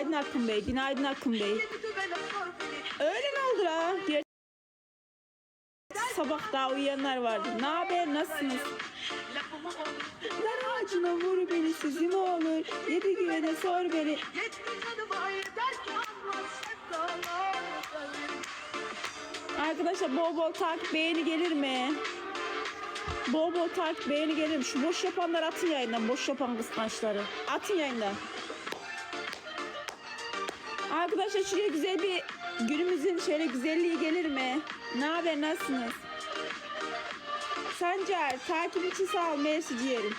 Günaydın Akın Bey. Günaydın Akın Bey. Öyle mi la? Diğer sabah daha uyuyanlar vardı. Ne haber? Nasılsınız? Dar ağacına vur beni sözüm olur. Yedi güvene sor beni. Arkadaşlar bol bol takip beğeni gelir mi? Bol bol takip beğeni gelir mi? Şu boş yapanlar atın yayından. Boş yapan kıskançları. Atın yayından. Arkadaşlar şuraya güzel bir günümüzün şöyle güzelliği gelir mi? Ne haber nasılsınız? Sancar takip için sağ ol mersi yerlerde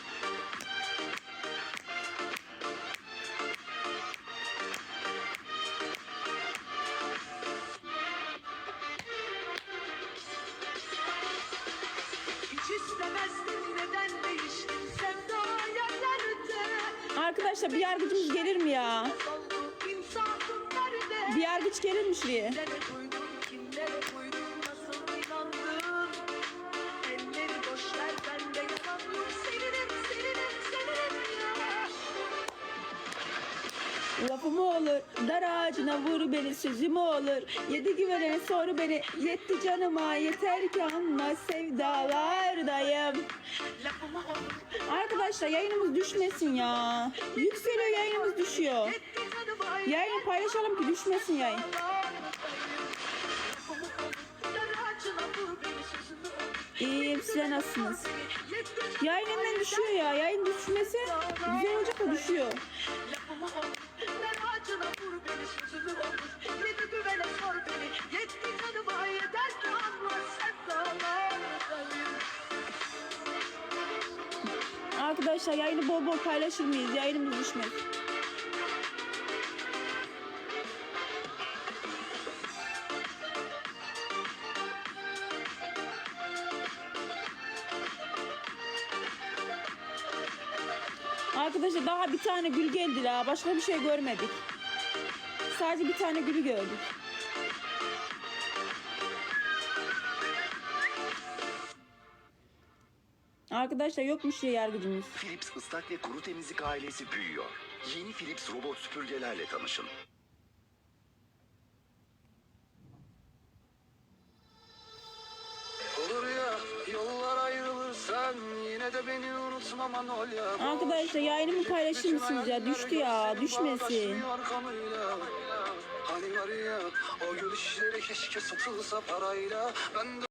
Arkadaşlar bir yargıcımız gelir mi ya? Bir yargıç gelir mi şuraya? Lafım olur, dar ağacına vur beni, sözüm olur. Yedi güvene sor beni, yetti canıma, yeter ki anla sevdalardayım. Arkadaşlar yayınımız düşmesin ya. Yükseliyor yayınımız düşüyor. Yayını paylaşalım ki düşmesin yayın. İyiyim size nasılsınız? Yayın hemen düşüyor ya. Yayın düşmesi güzel olacak da düşüyor. Arkadaşlar yayını bol bol paylaşır mıyız? Yayınımız düşmez. Arkadaşlar daha bir tane gül geldi la. Başka bir şey görmedik. Sadece bir tane gülü gördük. Arkadaşlar yokmuş ya yargıcımız. Philips ıslak ve kuru temizlik ailesi büyüyor. Yeni Philips robot süpürgelerle tanışın. Arkadaşlar yayınımı paylaşır mısınız ya? Düştü ya, düşmesin. Hani var ya o gülüşleri keşke satılsa parayla. Ben de